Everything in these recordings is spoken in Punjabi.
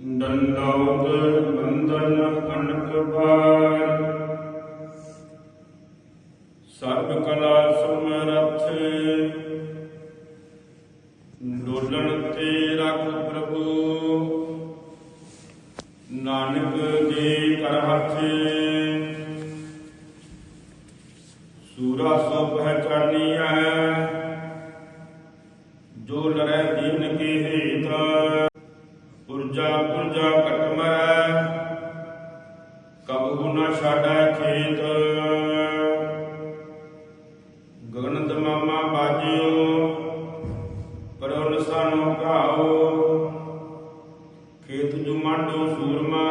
ਦੰਡੌਤ ਬੰਦਨ ਕਣਕ ਭਾਰ ਸਰਬ ਕਲਾ ਸਮਰਥ। ਡੋਲਣ ਤੇ ਰੱਖ ਪ੍ਰਭੂ। ਨਾਨਕ ਦੇ ਕਰ ਹੱਥ। ਸੂਰਾ ਸੋ ਪਹਿਚਾਨੀਐ ਜੋ ਲੜੈ ਦੀਨ ਕੀ ਹੇਤ। ਪੁਰਜਾ ਪੁਰਜਾ ਕਟ ਮਰੈ ਕਬਹੁ ਨ ਛਾੜੈ ਖੇਤ। ਗਗਨ ਦਮਾਮਾ ਬਾਜਿਓ ਪਰੋ ਨਸਾਨੋ ਘਾਓ। ਖੇਤ ਜੁ ਮਾਂਡੋ ਸੂਰਮਾ,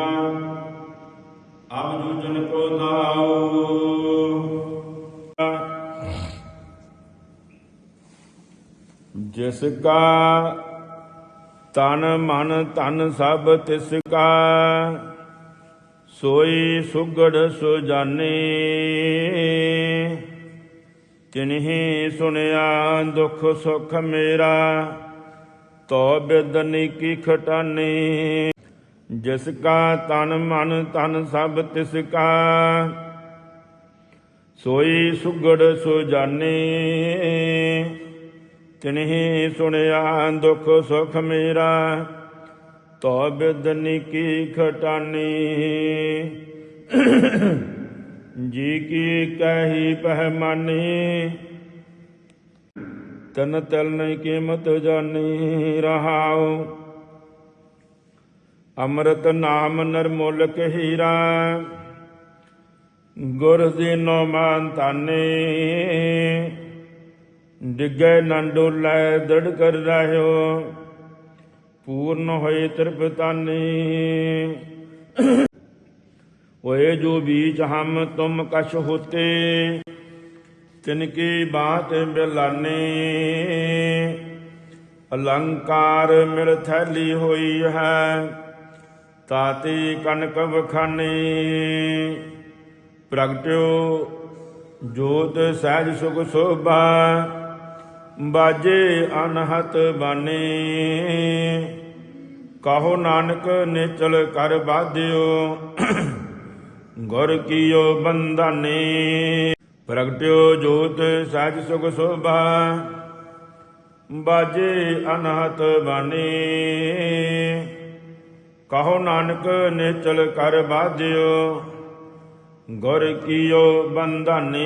ਅਬ ਜੁ ਜਨ ਕੋ ਦਾਓ ਜਿਸ ਕਾ ਤਨ ਮਨ ਧਨ ਸਭ ਤਿਸ ਕਾ। ਸੋਈ ਸੁਗੜ ਸੁਜਾਨੇ ਤਿਨਹੀ ਸੁਨਿਆ ਦੁਖ ਸੁਖ ਮੇਰਾ। ਤੋ ਬਿਦਨੀ ਕੀ ਖਟਾਨੀ। ਜਿਸ ਕਾ ਤਨ ਮਨ ਧਨ ਸਭ ਤਿਸ ਕਾ। ਸੋਈ ਸੁਗੜ ਸੁਜਾਨੇ ਤਿਨਹੀ ਸੁਣਿਆ ਦੁਖ ਸੁਖ ਮੇਰਾ ਤੋ ਬਿਦਨੀ ਕੀ ਖਟਾਨੀ। ਜੀ ਕੀ ਕਹੀ ਪਹਿਮਾਨੀ ਤਨ ਤਲ ਨਹੀਂ ਕੀਮਤ ਜਾਣੀ ਰਹਾਉ। ਅੰਮ੍ਰਿਤ ਨਾਮ ਨਰਮੁਲਕ ਹੀਰਾ ਗੁਰ ਦੀਨੋ ਮਾਨ ਤਾਨੇ ਡਿੱਗੇ ਨੰਡੋ ਲੈ ਦੜ ਕਰ ਰਹਿਓ, ਪੂਰਨ ਹੋਏ ਤ੍ਰਿਪਤਾਨੀ। ਓਏ ਜੋ ਬੀਚ ਹਮ ਤੁਮ ਕਛ ਹੋਤੇ, ਤਿਨ ਕੀ ਬਾਤ ਬਿਲਾਨੇ। ਅਲੰਕਾਰ ਮਿਲ ਥੈਲੀ ਹੋਈ ਹੈ, ਤਾਤੀ ਕਨਕ ਵਖਾਨੀ। ਪ੍ਰਗਟਿਓ ਜੋਤ ਸਹਿਜ ਸੁਖ ਸੋਭਾ ਬਾਜੇ ਅਨਹਤ ਬਾਨੇ। ਕਹੋ ਨਾਨਕ ਨਿਚਲ ਕਰ ਬਾਧਿਓ, ਗੁਰ ਕੀਓ ਬੰਧਾਨੇ। ਪ੍ਰਗਟਿਓ ਜੋਤ ਸਹਿਜ ਸੁਖ ਸੋਭਾ, ਬਾਜੇ ਅਨਹਤ ਬਾਨੇ। ਕਹੋ ਨਾਨਕ ਨਿਚਲ ਕਰ ਬਾਧਿਓ, ਗੁਰ ਕੀਓ ਬੰਧਾਨੇ।